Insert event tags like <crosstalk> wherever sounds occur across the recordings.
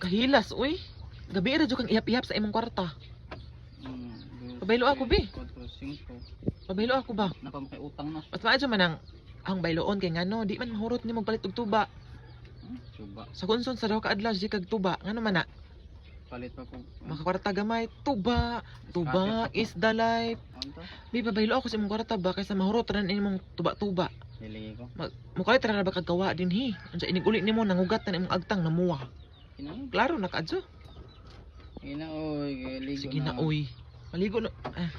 Kahilas, uy. Gabi ra jud kang ihap-ihap sa imong kwarta. Pabaylo ako, be. 4, 5. Pabaylo ako ba? Napamakiutang na. At maadyo man ang ang bayloon kay ngano, di man mahurot ni palit og tuba. Hmm, Suba. Sa kunson sa daw ka adlaw di kag tuba. Ngano man na? Palit pa ko. Makakwarta gamay, tuba, tuba is the life. Di pabaylo ako sa imong kwarta ba kaysa mahurot ra ni imong tuba-tuba. Lili ko. Mukalit ra ba kagawa din hi. Unsa inig uli nimo nangugat na imong agtang namuwa. Klaro nakaadyo. ina, oy, ligo Sige na uy. Maligo na. Ah.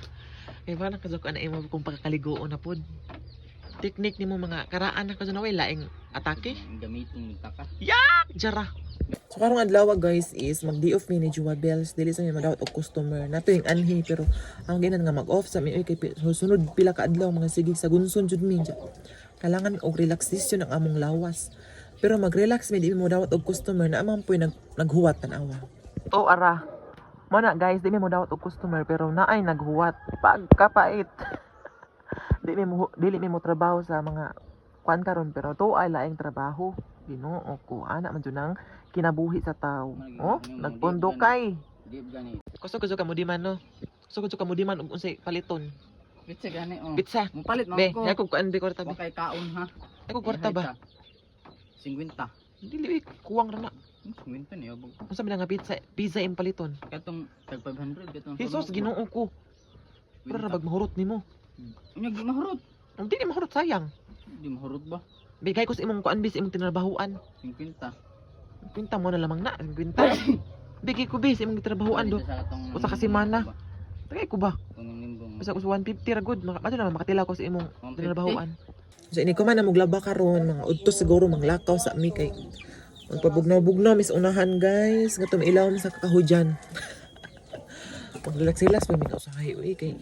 Kaya ba nakadyo ka na imo kung pagkakaligoon na pod. Teknik nimo mga karaan na kadyo na way laing atake. Gamitin mo taka. Jara. So karong adlaw guys is mag-day off mi ni Jua Bells dili sa mi madawat og customer. Nato yung anhi pero ang ginan nga mag-off sa mi oy kay pi- sunod pila ka adlaw mga sige sa gunson jud mi. Kailangan og relaxation ang among lawas. Pero mag-relax mi di mo dawat og customer na amang po'y nag naghuwat tanawa. Oh ara. Mo na guys, di mo dawat og customer pero naay naghuwat. Pagkapait. <laughs> di mo dili mo trabaho sa mga kwan karon pero to ay laing trabaho. Ginoo ko ana man jud nang kinabuhi sa tao. Oh, nagpondo kay. Kusto ko ka mo di man no. Kusto ko ka mo di man og unsay paliton. Pizza gani oh. Pizza. Mupalit man Be, ko. ya ko kuan be kwarta be. Wakay kaon ha. Ako kwarta ba? 50. Dili kuwang ra na. Hmm, 50 niya bug. Unsa man nga pizza? Pizza im paliton. Katong tag 500 katong. Jesus Ginoo ko. Pero ra bag mahurot nimo. Unya di mahurot. Ang dili mahurot sayang. Di mahurot ba? Bigay ko sa imong kuan bis imong tinrabahuan. 50. Kwenta mo na lamang na, kwenta. <coughs> Bigay ko bis imong tinrabahuan do. Usa ka semana. Tagay ko ba? Basta ko sa 150 ra good. Maka, na makatila ko sa imong 150. tinrabahuan. So ini ko man na muglaba karon mga udto siguro manglakaw sa mi kay magpabugnaw-bugnaw mis unahan guys nga ilaw sa kakahudyan. <laughs> Maglalaksilas pa mi na usahay uy kay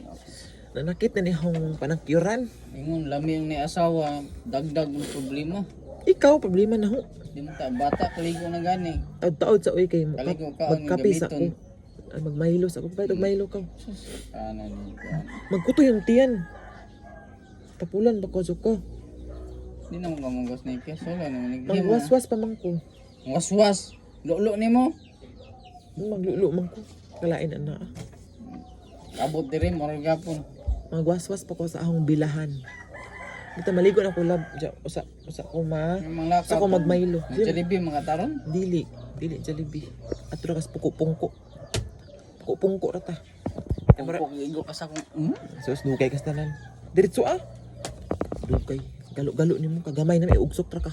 nanakit na ni hong panakyuran. Ingon lami ang ni asawa dagdag ng problema. Ikaw problema na ho. Di mo ta bata kaligo na gani. Taod-taod sa uy kay mo Kaligo ka ang magkape sa ko. Ay, magmaylo sa ko. Pahit magmaylo ka. Magkuto yung tiyan. Tapulan ba ko ko? Di na mo gamungos ni keso la naman ni. Magwaswas pa man ko. Waswas. Lulo nimo. Maglulo man ko. Kalain na ah. Abot diri mo gapon. Magwaswas pa ko sa akong bilahan. Kita maligo na ko lab. Diya, usa, usa ko ma. Usa ko magmaylo. Jollibee mga taron. Dili. Dili, Jollibee. At rakas puko-pungko. Puko-pungko rata. Pugpog igo ka sa kung. Hmm? So, dugay kas tanan. Diretso ah. Dugay. Galo-galo ni mo. Kagamay na may ugsok ra ka.